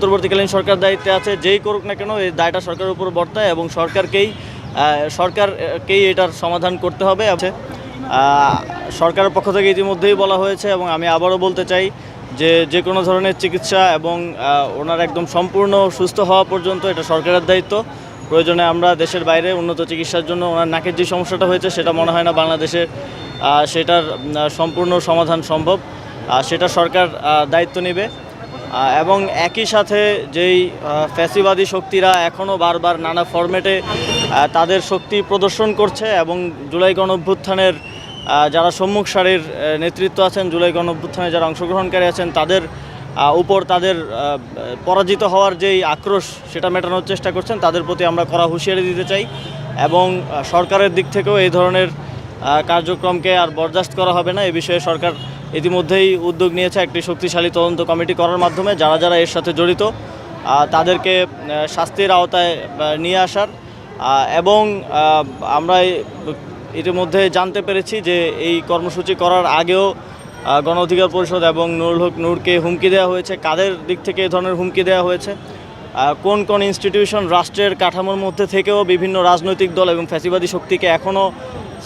অন্তর্বর্তীকালীন সরকার দায়িত্বে আছে, যেই করুক না কেন, এই দায়টা সরকারের উপর বর্তায় এবং সরকারকেই সরকারকেই এটার সমাধান করতে হবে। সরকারের পক্ষ থেকে ইতিমধ্যেই বলা হয়েছে এবং আমি আবারও বলতে চাই যে যে কোনো ধরনের চিকিৎসা এবং ওনার একদম সম্পূর্ণ সুস্থ হওয়া পর্যন্ত এটা সরকারের দায়িত্ব। প্রয়োজনে আমরা দেশের বাইরে উন্নত চিকিৎসার জন্য ওনার নাকের যে সমস্যাটা হয়েছে, সেটা মনে হয় না বাংলাদেশে সেটার সম্পূর্ণ সমাধান সম্ভব। সেটা সরকার দায়িত্ব নেবে। এবং একই সাথে যেই ফ্যাসিবাদী শক্তিরা এখনও বারবার নানা ফরম্যাটে তাদের শক্তি প্রদর্শন করছে এবং জুলাই গণ অভ্যুত্থানের যারা সম্মুখ সারির নেতৃত্ব আছেন, জুলাই গণ অভ্যুত্থানে যারা অংশগ্রহণকারী আছেন, তাদের উপর তাদের পরাজিত হওয়ার যেই আক্রোশ সেটা মেটানোর চেষ্টা করছেন, তাদের প্রতি আমরা কড়া হুঁশিয়ারি দিতে চাই এবং সরকারের দিক থেকেও এই ধরনের কার্যক্রমকে আর বরদাস্ত করা হবে না। এ বিষয়ে সরকার ইতিমধ্যেই উদ্যোগ নিয়েছে একটি শক্তিশালী তদন্ত কমিটি করার মাধ্যমে, যারা যারা এর সাথে জড়িত তাদেরকে শাস্তির আওতায় নিয়ে আসার। এবং আমরা ইতিমধ্যে জানতে পেরেছি যে এই কর্মসূচি করার আগেও গণ অধিকার পরিষদ এবং নুরুল হক নূরকে হুমকি দেওয়া হয়েছে। কাদের দিক থেকে এই ধরনের হুমকি দেওয়া হয়েছে? কোন কোন ইনস্টিটিউশন রাষ্ট্রের কাঠামোর মধ্যে থেকেও বিভিন্ন রাজনৈতিক দল এবং ফ্যাসিবাদী শক্তিকে এখনও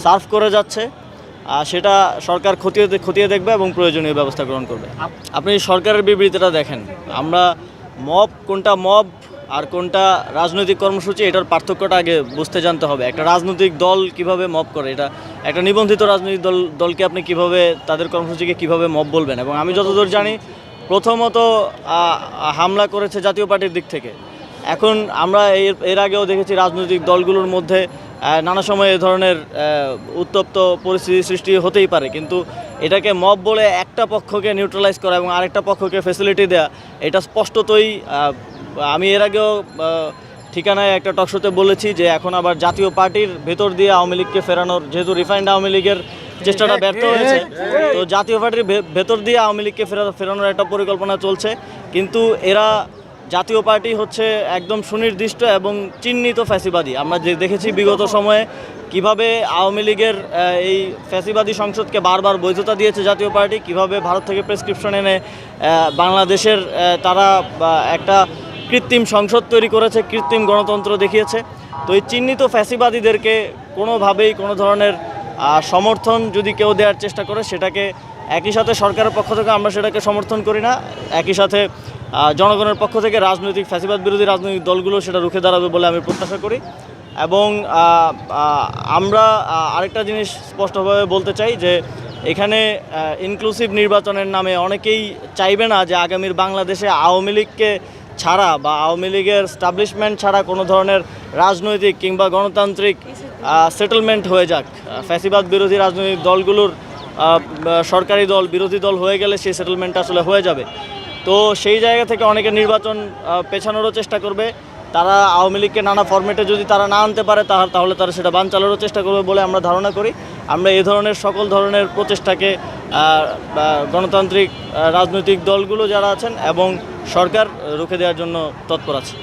সার্ভ করে যাচ্ছে? সেটা সরকার খতিয়ে খতিয়ে দেখবে এবং প্রয়োজনীয় ব্যবস্থা গ্রহণ করবে। আপনি সরকারের বিবৃতিটা দেখেন। আমরা মব, কোনটা মব আর কোনটা রাজনৈতিক কর্মসূচি, এটার পার্থক্যটা আগে বুঝতে জানতে হবে। একটা রাজনৈতিক দল কীভাবে মব করে, এটা একটা নিবন্ধিত রাজনৈতিক দল দলকে আপনি কীভাবে তাদের কর্মসূচিকে কীভাবে মব বলবেন? এবং আমি যতদূর জানি, প্রথমত হামলা করেছে জাতীয় পার্টির দিক থেকে। এখন আমরা এর এর আগেও দেখেছি রাজনৈতিক দলগুলোর মধ্যে নানা সময় এ ধরনের উত্তপ্ত পরিস্থিতি সৃষ্টি হতেই পারে। কিন্তু এটাকে মব বলে একটা পক্ষকে নিউট্রালাইজ করা এবং আরেকটা পক্ষকে ফেসিলিটি দেওয়া এটা স্পষ্টতই আমি এর আগেও ঠিকানায় একটা টকশোতে বলেছি যে এখন আবার জাতীয় পার্টির ভেতর দিয়ে আওয়ামী লীগকে ফেরানোর যেহেতু রিফাইন্ড আওয়ামী লীগের চেষ্টাটা ব্যর্থ হয়েছে তো জাতীয় পার্টির ভেতর দিয়ে আওয়ামী লীগকে ফেরা ফেরানোর একটা পরিকল্পনা চলছে। কিন্তু এরা জাতীয় পার্টি হচ্ছে একদম সুনির্দিষ্ট এবং চিহ্নিত ফ্যাসিবাদী। আমরা যে দেখেছি বিগত সময়ে কীভাবে আওয়ামী লীগের এই ফ্যাসিবাদী সংসদকে বারবার বৈধতা দিয়েছে জাতীয় পার্টি কীভাবে ভারত থেকে প্রেসক্রিপশন এনে বাংলাদেশের তারা একটা কৃত্রিম সংসদ তৈরি করেছে কৃত্রিম গণতন্ত্র দেখিয়েছে। তো এই চিহ্নিত ফ্যাসিবাদীদেরকে কোনোভাবেই কোনো ধরনের সমর্থন যদি কেউ দেওয়ার চেষ্টা করে সেটাকে একই সাথে সরকারের পক্ষ থেকে আমরা সেটাকে সমর্থন করি না। একই সাথে জনগণের পক্ষ থেকে রাজনৈতিক ফ্যাসিবাদ বিরোধী রাজনৈতিক দলগুলো সেটা রুখে দাঁড়াবে বলে আমি প্রত্যাশা করি। এবং আমরা আরেকটা জিনিস স্পষ্টভাবে বলতে চাই যে এখানে ইনক্লুসিভ নির্বাচনের নামে অনেকেই চাইবে না যে আগামীর বাংলাদেশে আওয়ামী লীগকে ছাড়া বা আওয়ামী লীগের স্টাবলিশমেন্ট ছাড়া কোনো ধরনের রাজনৈতিক কিংবা গণতান্ত্রিক সেটেলমেন্ট হয়ে যাক। ফ্যাসিবাদ বিরোধী রাজনৈতিক দলগুলোর সরকারি দল, বিরোধী দল হয়ে গেলে সেই সেটেলমেন্ট আসলে হয়ে যাবে। তো সেই জায়গা থেকে অনেকে নির্বাচন পেছানোরও চেষ্টা করবে। তারা আওয়ামী লীগকে নানা ফর্মেটে যদি তারা না আনতে পারে তাহলে তাহলে তারা সেটা বান চালানোরও চেষ্টা করবে বলে আমরা ধারণা করি। আমরা এ ধরনের সকল ধরনের প্রচেষ্টাকে গণতান্ত্রিক রাজনৈতিক দলগুলো যারা আছেন এবং সরকার রুখে দেওয়ার জন্য তৎপর আছে।